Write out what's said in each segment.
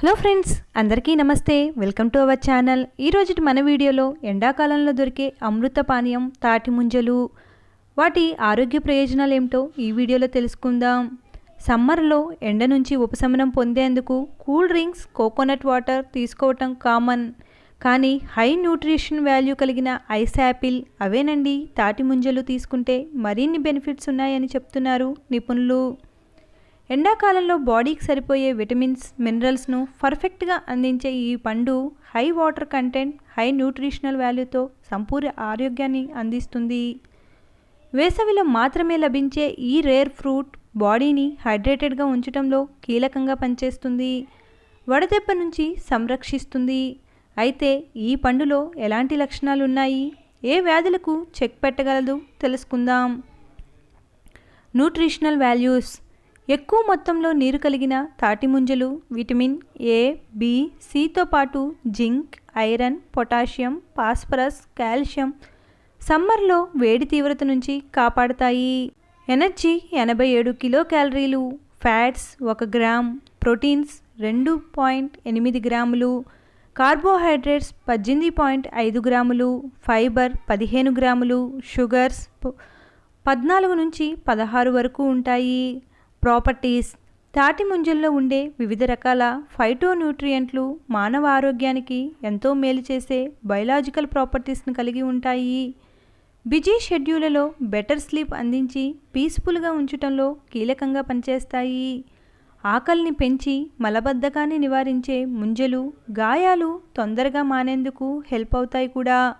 Hello friends అందరికీ నమస్తే. Welcome to our channel. ఈరోజు మన వీడియోలో ఎండాకాలంలో దొరికే అమృత పానీయం తాటి ముంజలు వాటి ఆరోగ్య ప్రయోజనాలు ఏమిటో ఈ వీడియోలో తెలుసుకుందాం. సమ్మర్లో ఎండ నుంచి ఉపశమనం పొందేందుకు కూల్ డ్రింక్స్ కోకోనట్ వాటర్ తీసుకోవటం కామన్. కానీ హై న్యూట్రిషన్ వాల్యూ కలిగిన ఐస్ యాపిల్ అవేనండి. తాటి ముంజలు తీసుకుంటే మరిన్ని బెనిఫిట్స్ ఉన్నాయని చెప్తున్నారు నిపుణులు. ఎండాకాలంలో బాడీకి సరిపోయే విటమిన్స్ మినరల్స్ను పర్ఫెక్ట్గా అందించే ఈ పండు high water content high nutritional వాల్యూతో సంపూర్ణ ఆరోగ్యాన్ని అందిస్తుంది. వేసవిలో మాత్రమే లభించే ఈ రేర్ ఫ్రూట్ బాడీని హైడ్రేటెడ్గా ఉంచడంలో కీలకంగా పనిచేస్తుంది. వడదెబ్బ నుంచి సంరక్షిస్తుంది. అయితే ఈ పండులో ఎలాంటి లక్షణాలు ఉన్నాయి? ఏ వ్యాధులకు చెక్ పెట్టగలదు? తెలుసుకుందాం. Nutritional values. ఎక్కువ మొత్తంలో నీరు కలిగిన తాటిముంజలు విటమిన్ ఏ బి సితో పాటు zinc iron potassium phosphorus calcium సమ్మర్లో వేడి తీవ్రత నుంచి కాపాడతాయి. ఎనర్జీ ఎనభై ఏడు కిలో క్యాలరీలు ఫ్యాట్స్ ఒక గ్రామ్ ప్రోటీన్స్ రెండు పాయింట్ ఎనిమిది గ్రాములు కార్బోహైడ్రేట్స్ పద్దెనిమిది పాయింట్ ఐదు గ్రాములు ఫైబర్ పదిహేను గ్రాములు షుగర్స్ పద్నాలుగు నుంచి పదహారు వరకు ఉంటాయి. ప్రాపర్టీస్ తాటి ముంజల్లో ఉండే వివిధ రకాల ఫైటోన్యూట్రియంట్లు మానవ ఆరోగ్యానికి ఎంతో మేలు చేసే బయలాజికల్ ప్రాపర్టీస్ను కలిగి ఉంటాయి. బిజీ షెడ్యూలలో బెటర్ స్లీప్ అందించి పీస్ఫుల్గా ఉంచటంలో కీలకంగా పనిచేస్తాయి. ఆకలిని పెంచి మలబద్ధకాన్ని నివారించే ముంజలు గాయాలు తొందరగా మానేందుకు హెల్ప్ అవుతాయి కూడా.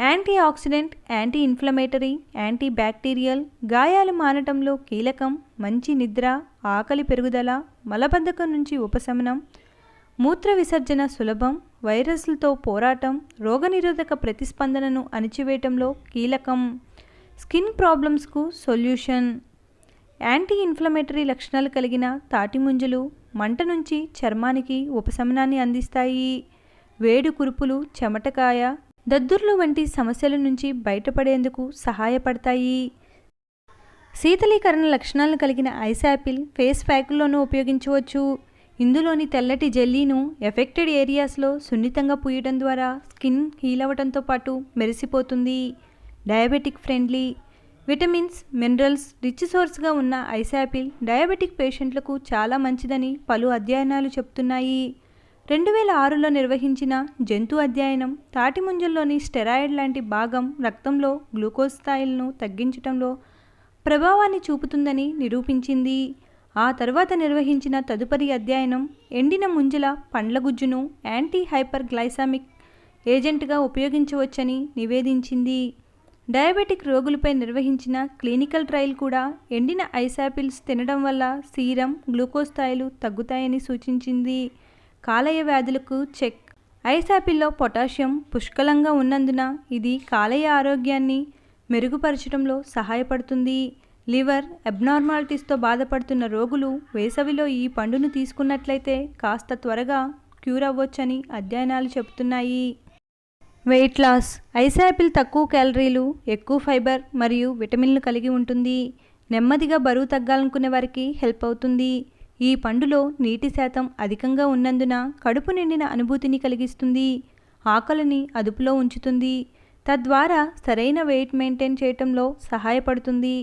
Antioxidant anti inflammatory anti bacterial గాయాలు మానటంలో కీలకం మంచి నిద్ర ఆకలి పెరుగుదల మలబద్ధకం నుంచి ఉపశమనం మూత్ర విసర్జన సులభం వైరస్లతో పోరాటం రోగనిరోధక ప్రతిస్పందనను అణిచివేయటంలో కీలకం. స్కిన్ ప్రాబ్లమ్స్కు సొల్యూషన్. యాంటీ ఇన్ఫ్లమేటరీ లక్షణాలు కలిగిన తాటి ముంజలు మంట నుంచి చర్మానికి ఉపశమనాన్ని అందిస్తాయి. వేడి కురుపులు చెమటకాయ దద్దుర్లు వంటి సమస్యల నుంచి బయటపడేందుకు సహాయపడతాయి. శీతలీకరణ లక్షణాలను కలిగిన ఐస్ యాపిల్ ఫేస్ ప్యాక్లోనూ ఉపయోగించవచ్చు. ఇందులోని తెల్లటి జెల్లీను ఎఫెక్టెడ్ ఏరియాస్లో సున్నితంగా పూయడం ద్వారా స్కిన్ హీల్ అవ్వడంతో పాటు మెరిసిపోతుంది. Diabetic friendly vitamins minerals rich సోర్స్గా ఉన్న ఐస్ యాపిల్ డయాబెటిక్ పేషెంట్లకు చాలా మంచిదని పలు అధ్యయనాలు చెప్తున్నాయి. రెండు వేల ఆరులో నిర్వహించిన జంతు అధ్యయనం తాటి ముంజల్లోని స్టెరాయిడ్ లాంటి భాగం రక్తంలో గ్లూకోజ్ స్థాయిలను తగ్గించడంలో ప్రభావాన్ని చూపుతుందని నిరూపించింది. ఆ తర్వాత నిర్వహించిన తదుపరి అధ్యయనం ఎండిన ముంజల పండ్ల గుజ్జును యాంటీ హైపర్ గ్లైసామిక్ ఏజెంట్గా ఉపయోగించవచ్చని నివేదించింది. డయాబెటిక్ రోగులపై నిర్వహించిన క్లినికల్ ట్రయల్ కూడా ఎండిన ఐసాపిల్స్ తినడం వల్ల సీరం గ్లూకోజ్ స్థాయిలు తగ్గుతాయని సూచించింది. కాలేయ వ్యాధులకు చెక్. ఐస్ యాపిల్లో పొటాషియం పుష్కలంగా ఉన్నందున ఇది కాలేయ ఆరోగ్యాన్ని మెరుగుపరచడంలో సహాయపడుతుంది. లివర్ అబ్నార్మాలిటీస్తో బాధపడుతున్న రోగులు వేసవిలో ఈ పండును తీసుకున్నట్లయితే కాస్త త్వరగా క్యూర్ అవ్వొచ్చని అధ్యయనాలు చెబుతున్నాయి. వెయిట్ లాస్ ఐస్ యాపిల్ తక్కువ క్యాలరీలు ఎక్కువ ఫైబర్ మరియు విటమిన్లు కలిగి ఉంటుంది. నెమ్మదిగా బరువు తగ్గాలనుకునే వారికి హెల్ప్ అవుతుంది. ఈ పండులో నీటి శాతం అధికంగా ఉన్నందున కడుపు నిండిన అనుభూతిని కలిగిస్తుంది. ఆకలిని అదుపులో ఉంచుతుంది. తద్వారా సరైన వెయిట్ మెయింటైన్ చేయటంలో సహాయపడుతుంది.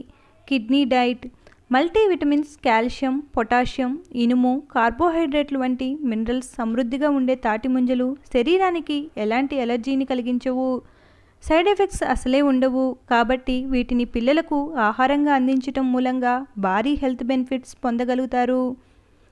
Kidney diet multivitamins calcium potassium ఇనుము కార్బోహైడ్రేట్లు వంటి మినరల్స్ సమృద్ధిగా ఉండే తాటి ముంజలు శరీరానికి ఎలాంటి ఎలర్జీని కలిగించవు. సైడ్ ఎఫెక్ట్స్ అసలే ఉండవు. కాబట్టి వీటిని పిల్లలకు ఆహారంగా అందించటం మూలంగా భారీ హెల్త్ బెనిఫిట్స్ పొందగలుగుతారు.